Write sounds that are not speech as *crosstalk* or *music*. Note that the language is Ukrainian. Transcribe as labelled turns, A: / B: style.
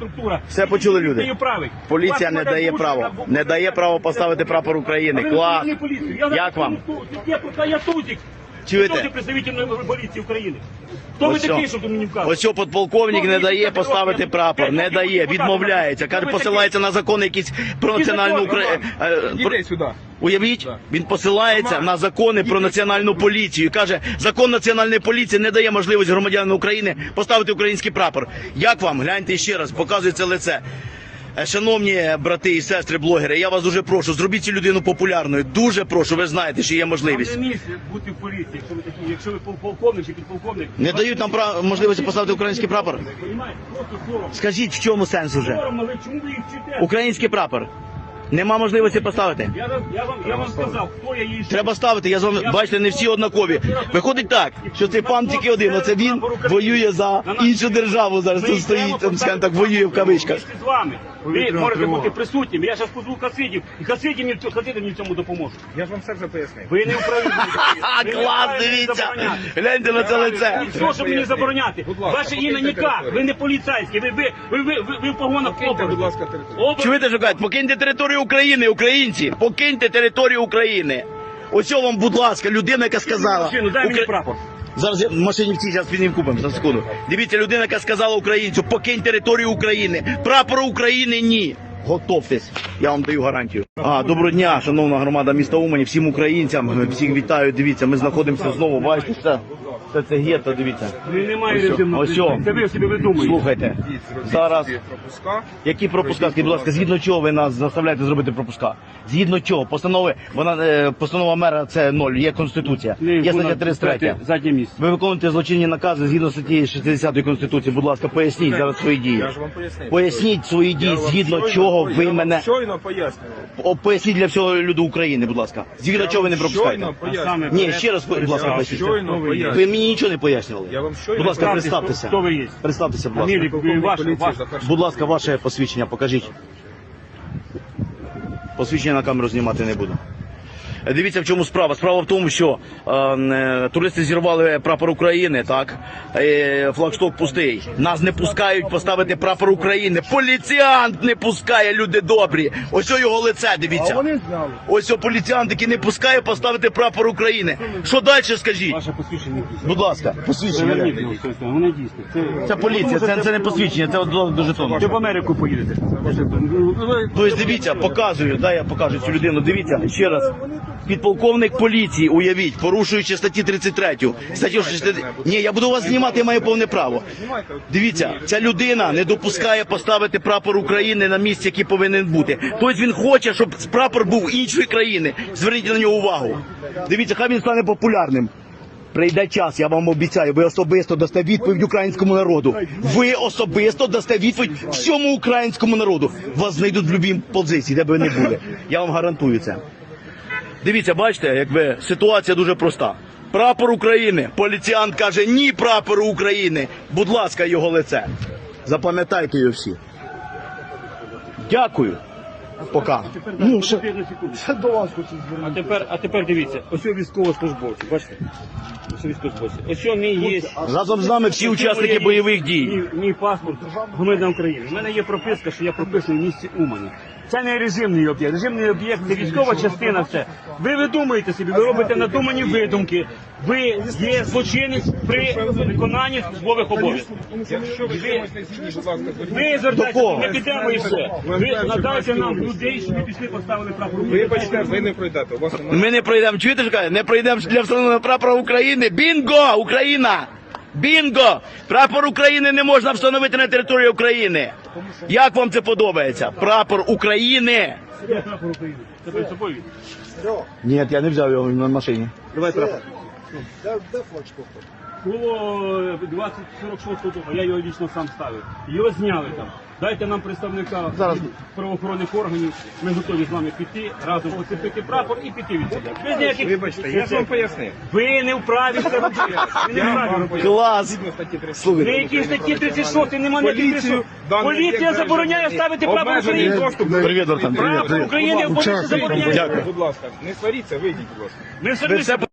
A: структура.
B: Все почули люди.
A: Правий.
B: Поліція не дає право. Не дає право поставити прапор України. Клас. Як вам?
A: Я тузик.
B: Чуєте?
A: Хто ти представитель поліції України? Хто ви
B: Ось
A: такий,
B: що.
A: ти мені вказуєте?
B: Ось що подполковник не дає поставити прапор, не дає, відмовляється. Каже, посилається на закони якісь про національну Україну.
C: Іди сюди.
B: Уявіть, він посилається на закони про національну поліцію. і Каже, закон національної поліції не дає можливість громадянам України поставити український прапор. Як вам? Гляньте ще раз, показується лице. Е, Шановні брати і сестри блогери, я вас дуже прошу, зробіть цю людину популярною. Дуже прошу, ви знаєте, що є
A: Вам
B: можливість.
A: не місце бути в поліції, якщо ви такі, якщо ви пол- полковник чи підполковник.
B: Не дають нам прав- можливості поставити український прапор. Скажіть, в чому сенс уже? Український прапор. Нема можливості поставити.
A: Я, вам- я, вам, я вам сказав, хто я є.
B: Треба ставити, я з вами бачите, не всі однакові. Виходить так, що цей пан тільки один, оце він воює за іншу державу. Зараз тут стоїть, там, скажімо так, воює в кавичках.
A: Вместе з вами. Ви можете бути присутніми. Я зараз позву Хасидів, і Хасидів мені, Хасиди мені в цьому допоможуть.
C: Я ж вам все вже пояснив.
A: Ви не.
B: Ха, *laughs* клас, дивіться! Гляньте на це лице.
A: Що, щоб мені забороняти?
C: Будь ласка,
A: Ваше ім'я
C: покиньте
A: ніяк,
C: територію.
A: ви не поліцейські, ви, ви, ви, ви, ви, ви в погонах
C: Покиньте, будь ласка, територію.
B: Чуєте, що кажуть? Покиньте територію України, українці! Покиньте територію України! Ось вам, будь ласка, людина, яка сказала.
A: Машину, дай мені прапор.
B: Зараз я в машині в цій зараз піднім купимо за секунду. Дивіться, людина, яка сказала українцю, покинь територію України. Прапору України ні. Готовтесь, я вам даю гарантію. А доброго дня, шановна громада міста Умані, всім українцям, всіх вітаю. Дивіться, ми знаходимося знову. Бачите, все це гетто, дивіться.
A: Ну, Немає
B: Ось
A: режимного
B: ось.
A: Це ви собі видумуєте.
B: Слухайте, зараз
C: Пропуска.
B: які пропуска, скажіть, будь ласка, згідно чого ви нас заставляєте зробити пропуска? Згідно чого? Постанови, вона е, постанова мера це ноль, є конституція, є стаття 33.
A: Заднє місце.
B: Ви виконуєте злочинні накази згідно статті 60 Конституції. Будь ласка, поясніть зараз свої дії.
C: Я ж вам пояснив.
B: Поясніть свої дії, згідно чого ви мене
C: Щойно пояснював.
B: О, поясніть для всього люду України, будь ласка. Згідно чого ви не пропускаєте?
C: Щойно пояснював.
B: Ні, ще раз, будь ласка, поясніть.
C: щойно
A: ви.
B: Мені нічого не пояснювали.
C: Я вам що?
B: Будь ласка, представтеся.
A: хто ви є?
B: Представтеся, будь ласка.
A: Фамілію,
C: Полковник
A: вашу,
C: поліції. Захар
B: Будь ласка, ваше посвідчення покажіть. Посвідчення на камеру знімати не буду. Дивіться, в чому справа. Справа в тому, що е, е, туристи зірвали прапор України, так? Е, флагшток пустий. Нас не пускають поставити прапор України. Поліціант не пускає, люди добрі. Ось його лице, дивіться. Ось поліціант, який не пускає поставити прапор України. Що далі скажіть?
A: Ваше посвідчення.
B: Будь ласка, посвідчення.
A: Воно дійсне. Це,
B: поліція, це, це не посвідчення, це до, до жетону.
A: Ви в Америку поїдете.
B: Тобто дивіться, показую, дай я покажу цю людину. Дивіться ще раз. Підполковник поліції, уявіть, порушуючи статті 33. Статтю 60... Ні, я буду вас знімати, я маю повне право. Дивіться, ця людина не допускає поставити прапор України на місці, який повинен бути. Тобто він хоче, щоб прапор був іншої країни. Зверніть на нього увагу. Дивіться, хай він стане популярним. Прийде час, я вам обіцяю, ви особисто дасте відповідь українському народу. Ви особисто дасте відповідь всьому українському народу. Вас знайдуть в будь-якій позиції, де б ви не були. Я вам гарантую це. Дивіться, бачите, якби ситуація дуже проста. Прапор України. Поліціант каже ні прапору України. Будь ласка, його лице. Запам'ятайте його всі. Дякую. Пока. Ну, ще...
A: Це до вас хочу А тепер, а тепер дивіться, ось у військовослужбовці, бачите? Ось у військовослужбовці. Ось у мій є.
B: Разом з нами всі учасники бойових дій.
A: Мій, мій паспорт громадян України. У мене є прописка, що я прописаний в місті Умані. Це не режимний об'єкт. Режимний об'єкт це військова частина. Все. Ви видумуєте собі, ви робите надумані видумки. Ви є злочинець при виконанні службових обов'язків.
C: Якщо ви будь ласка,
A: Ми звертаємося, ми підемо і все. Ви надайте нам людей, щоб ми пішли поставили прапор.
C: Вибачте, ви не пройдете. Вас.
B: Ми не пройдемо. Чуєте, що каже? Не пройдемо для встановлення прапора України. Бінго! Україна! Бінго! Прапор України не можна встановити на території України. Як вам це подобається? Прапор України.
A: Прапор України? Це перед собою.
B: Ні, я не взяв його на машині.
A: Давай прапор. Було 2046 року, я його лічно сам ставив. Його зняли там. Дайте нам представника
B: Зараз.
A: правоохоронних органів. Ми готові з вами піти, разом поцепити прапор і піти від сюди. Без ніяких...
C: Вибачте, я ж вам пояснив.
A: Ви не вправі це робити. Ви не вправі робити.
B: Клас!
C: 30.
A: При якій статті 36 нема ніяких
C: Поліцію,
A: присуд.
C: даний
A: Поліція забороняє ставити прапор
C: Обмежений
A: України.
C: доступ
B: Привіт, Артем, привіт,
A: Прапор
B: привіт.
A: України поліція забороняє.
B: Дякую.
C: Будь ласка, не сваріться, вийдіть, будь ласка.
A: Ми все
B: все